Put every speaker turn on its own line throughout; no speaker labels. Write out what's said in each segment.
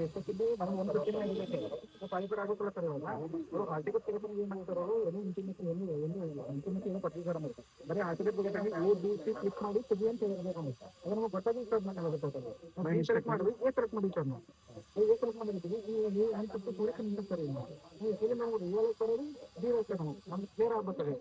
ಎಷ್ಟೊತ್ತಿದ್ದು ನಮ್ಗೆ ಒಂದು ಗೊತ್ತಿಲ್ಲ ಏನಿಲ್ಲ ಸರ್ ಪಾಲಿಪುರ ಆಗುತ್ತಲ್ಲ ಸರ್ ಇವಾಗ ಅವರು ಆರ್ಟಿಕಲ್ ತೆಗೆದು ಏನು ಮಾಡ್ತಾರೆ ಅವರು ಏನು ಇಂಟಿಮೇಷನ್ ಏನು ಏನು ಇಂಟಿಮೇಷನ್ ಬರೀ ಬಿ ಸಿ ಕ್ಲಿಕ್ ಮಾಡಿ ತೆಗಿ ಅಂತ ಸರ್ ಅದು ನಮಗೆ ಗೊತ್ತಾಗಿ ಸರ್ ನನಗೆ ಗೊತ್ತಾಗ್ತದೆ ಸರ್ ಸೆಲೆಕ್ಟ್ ಸೆಲೆಕ್ಟ್ ಮಾಡಿ ಸರ್ ನಾವು ಏ ಸೆಲೆಕ್ಟ್ ಮಾಡಿರ್ತೀವಿ ನೀವು ನೀವು ಅಂತ ಬಿ ಹೋಗ್ತಾರೆ ನಾವು ನಮ್ಗೆ ಕ್ಲಿಯರ್ ಆಗ್ಬೇಕಾದ್ರೆ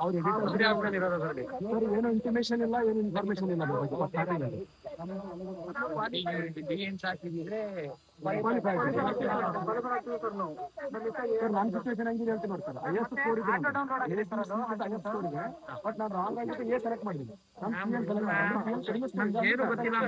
ಅವ್ರು ಏನು ಇಂಟಿಮೇಷನ್ ಇಲ್ಲ ಏನು ಇನ್ಫಾರ್ಮೇಶನ್ ಇಲ್ಲ.
ಡಿ ಎನ್ಸ್ ಹಾಕಿದ್ರೆ
ಆಗಿದೆ.
ಸರ್ ನಾವು
ಸರ್ ನನ್ನ ಸಿಚುವೇಶನ್ ಹೆಂಗಿದೆ ಅಂತ ನೋಡ್ತಾರೆ ಐ ಎಸ್ ಸ್ಕೋರ್ ಇದೆ ಐ ಎಸ್ ಸ್ಕೋರ್ ಇದೆ ಬಟ್ ನಾನು ರಾಂಗ್ ಆಗಿತ್ತು ಎ ಸೆಲೆಕ್ಟ್
ಗೊತ್ತಿಲ್ಲ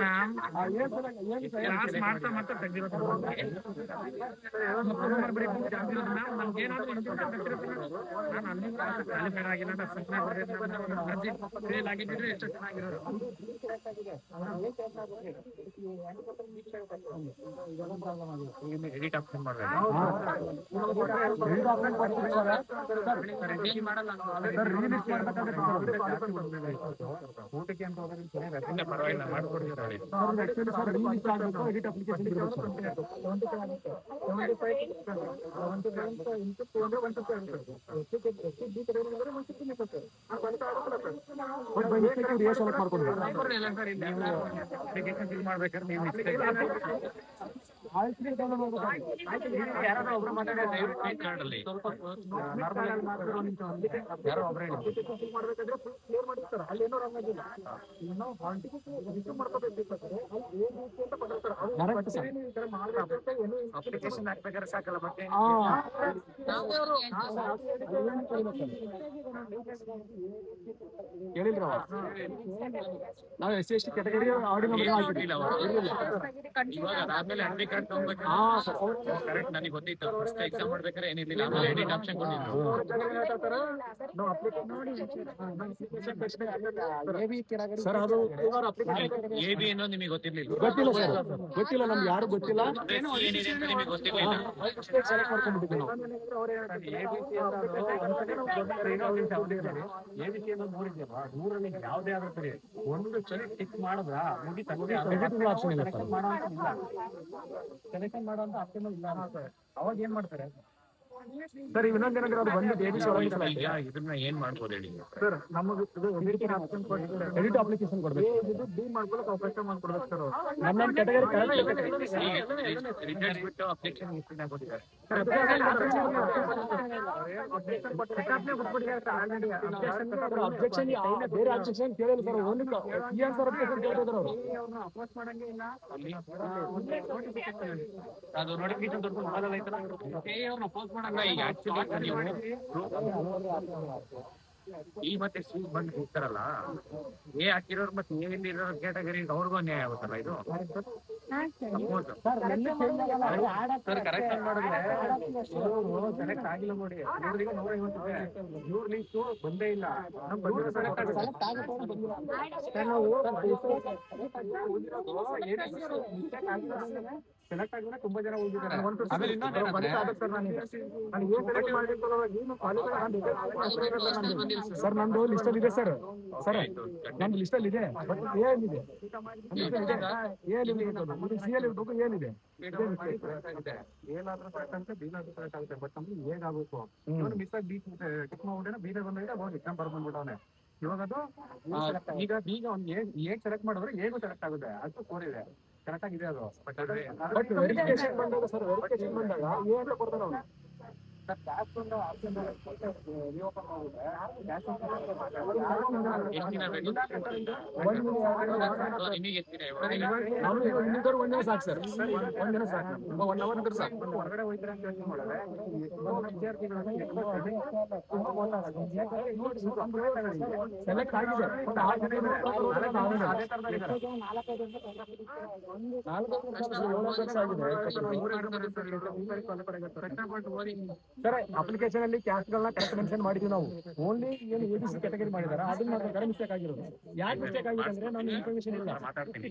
ಎಷ್ಟು ಎಡಿಟ್ ಆಪ್ಷನ್
ಅಂತ
ಮಾಡ್ಬೇಕಾದ್ರೆ ನೀವು ಅಪ್ಲಿಕೇಶನ್ ಹಾಕ್ಬೇಕಾದ್ರೆ ಸಾಕಲ್ಲ ಮತ್ತೆ
ಕೇಳಿದ್ರ ನಾವು S C S T category
ಇಲ್ಲ
ಹಾಕಿದ್ವಿ
ಇವಾಗ ಅದಾದ್ಮೇಲೆ ಹಂಡಿ
ಸರ್
ಕರೆಕ್ಟ್ ಗೊತ್ತಿತ್ತು ಫಸ್ಟ್ ಎಕ್ಸಾಮ್ ಮಾಡ್ಬೇಕಾದ್ರೆ ಏನಿರ್ಲಿಲ್ಲ ಆಮೇಲೆ ಆಪ್ಷನ್ ಕೊಟ್ಟಿದ್ರು
ಸರ್ ಅದು
ಅನ್ನೋದು ನಿಮಗೆ ಗೊತ್ತಿರ್ಲಿಲ್ಲ
ಗೊತ್ತಿಲ್ಲ ಸರ್ ಗೊತ್ತಿಲ್ಲ ನಮ್ಗೆ ಯಾರು ಗೊತ್ತಿಲ್ಲ
ಏನಿದೆ ಅಂತ ನಿಮಗೆ ಗೊತ್ತಿರ್ಲಿಲ್ಲ
ಸೆಲೆಕ್ಟ್
ಯಾವುದೇ ಆದ್ರೂ ಒಂದು ಸರಿ ಟಿಕ್ ಮಾಡಿದ್ರ ಮುಗಿತ
option ಇಲ್ಲ
ಸೆಲೆಕ್ಷನ್ ಮಾಡುವಂತ ಆಪ್ಷನ್ ಇಲ್ಲ ಅವಾಗ ಏನ್ ಮಾಡ್ತಾರೆ?
ಸರ್ ಇನ್ನೊಂದು ಏನಂದ್ರೆ ಅದು ಬಂದಿದ್ದು ಎ ಬಿ ಸಿ ಒಳಗೆ
ಇದನ್ನ ಏನ್ ಮಾಡ್ಬೋದು ಹೇಳಿ
ಸರ್ ನಮಗೆ ಇದು
ಎಡಿಟ್ ಅಪ್ಲಿಕೇಶನ್ ಕೊಡ್ಬೇಕು
ಇದು ಬಿ ಮಾಡ್ಕೊಳಕ್ ಅವಕಾಶ ಮಾಡ್ಕೊಡ್ಬೇಕು ಸರ್.
ನಮ್ಮ
ಬಿಟ್ಟು ಅಪ್ಲಿಕೇಶನ್ ಮಿಸ್ಟೇಕ್ ಕೊಟ್ಟಿದ್ದಾರೆ
ಅಬ್ಜೆಕ್ಷನ್ ಬೇರೆ ಅಬ್ಜೆಕ್ಷನ್ ಕೇಳಿಲ್ಲ sir only P N sir objection ಕೇಳ್ತಿದ್ರು ಅವರು
ಅದು ನೋಟಿಫಿಕೇಶನ್ ದೊಡ್ಡ ಐತಲ್ಲ ಅವ್ರನ್ನ ಈಗ ಆಕ್ಚುಲಿ ನೀವು ಈ ಮತ್ತೆ ಸೀಟ್ ಬಂದು ಹೋಗ್ತಾರಲ್ಲ ಏ ಹಾಕಿರೋರು ಮತ್ತೆ ಏನ್ ಇರೋ ಕ್ಯಾಟಗರಿ ಅವ್ರಿಗೂ ಅನ್ಯಾಯ ಆಗುತ್ತಲ್ಲ ಇದು.
ಸರ್ ಕರೆಕ್ಷನ್ ಮಾಡಿದ್ರೆ ಸೆಲೆಕ್ಟ್ ಆಗಿಲ್ಲ ನೋಡಿ. ಇವ್ರಿಗೆ ನೂರ ಐವತ್ತು ರೂಪಾಯಿ ಇವ್ರ ಲಿಸ್ಟ್ ಬಂದೇ ಇಲ್ಲ. ಸೆಲೆಕ್ಟ್ ಆಗಿದ್ರೆ ತುಂಬಾ ಜನ ಹೋಗಿದ್ದಾರೆ. ಆಮೇಲೆ ಇನ್ನೊಂದು
ಸರ್ ನಾನು ಏನ್ ಏನು ನಾನು.
ಸರ್ ನಂದು ಲಿಸ್ಟ್ ಅಲ್ಲಿ ಇದೆ ಸರ್ ಸರ್ ನಂದು ಲಿಸ್ಟ್ ಅಲ್ಲಿ ಇದೆ ಬಟ್ ಏನಿದೆ ಏನಿದೆ ಇದು ಸಿ ಎಲ್ ಇರ್ಬೇಕು ಏನಿದೆ
ಏನಾದ್ರೂ ಸೆಲೆಕ್ಟ್ ಆಗುತ್ತೆ ಸೆಲೆಕ್ಟ್ ಆಗುತ್ತೆ ಬಟ್ ನಮ್ಗೆ ಹೇಗಾಗಬೇಕು ಇವನು ಮಿಸ್ ಆಗಿ ಬಿ ಟಿಕ್ ಮಾಡ್ಬಿಟ್ಟೆ ಬೀದ ಬಂದಾಗ ಹೋಗಿ ಎಕ್ಸಾಮ್ ಬರ್ದು ಬಂದ್ಬಿಟ್ಟವನೆ ಇವಾಗ ಅದು ಈಗ ಬೀಗ ಅವ್ನು ಸೆಲೆಕ್ಟ್ ಮಾಡಿದ್ರೆ ಹೇಗೂ ಸೆಲೆಕ್ಟ್ ಆಗುತ್ತೆ ಅದು ಕೋರ್ ಇದೆ ಕರೆಕ್ಟ್ ಆಗಿದೆ ಅದು ಬಟ್
ವೆರಿಫಿಕೇಶನ್ ಬಂದಾಗ ಸರ್ ವೆರಿಫಿಕೇಶನ್ ಬಂದಾಗ ಏನ್ ಕೊಡ್ತಾನೆ ಅವನು
ಕ್ಯಾಸ್ಟ್ ಒಂದು ಆಪ್ಷನ್ ರಿಓಪನ್ ಮಾಡಿದ್ರೆ ಕ್ಯಾಸ್ಟ್
ಎಷ್ಟು ದಿನ ಬೇಕು ನಿಮಗೆ ಎಷ್ಟು ದಿನ ಇವಾಗ?
ನಮ್ಗೆ ಇವಾಗ ಇನ್ನಿಬ್ಬರು ಒಂದಿನ ಸಾಕು ಸರ್ ಒಂದಿನ ಸಾಕು ಒನ್ ಅವರ್ ಇದ್ರೆ ಸಾಕು
ಹೊರಗಡೆ ಹೋಯ್ತಾರೆ ಅಂತ ಯೋಚನೆ ಮಾಡಿದ್ರೆ ಎಷ್ಟೋ ವಿದ್ಯಾರ್ಥಿಗಳನ್ನ ಎಷ್ಟೋ ಕಡೆ
ಸೆಲೆಕ್ಟ್ ಆಗಿದೆ ಬಟ್ ಆ ಜನ ಏನು ಹೋಗೋದಿಲ್ಲ, ನಾವು ಇಲ್ಲ.
ಅದೇ ತರದಲ್ಲಿ ಇದ್ದಾರೆ.
ನಾಲ್ಕೈದು ವರ್ಷ, ಏಳು ವರ್ಷ ಆಗಿದೆ
ಕಷ್ಟಪಟ್ಟು ಓದಿ
ಸರ್ ಅಪ್ಲಿಕೇಶನ್ ಅಲ್ಲಿ ಕ್ಯಾಸ್ಟ್ ಗಳನ್ನ ಕರೆಕ್ಟ್ ಮೆನ್ಷನ್ ಮಾಡಿದ್ವಿ ನಾವು. ಓನ್ಲಿ ಏನು ಎ ಬಿ ಸಿ ಕ್ಯಾಟಗರಿ ಮಾಡಿದಾರೆ? ಅದನ್ನ ಮಾತ್ರ ಮಿಸ್ಟೇಕ್ ಆಗಿರೋದು. ಯಾಕೆ ಮಿಸ್ಟೇಕ್ ಆಗಿದೆ ಅಂದ್ರೆ ನಾನು ಇನ್ಫಾರ್ಮೇಶನ್ ಇಲ್ಲ.
ಮಾತಾಡ್ತೀನಿ.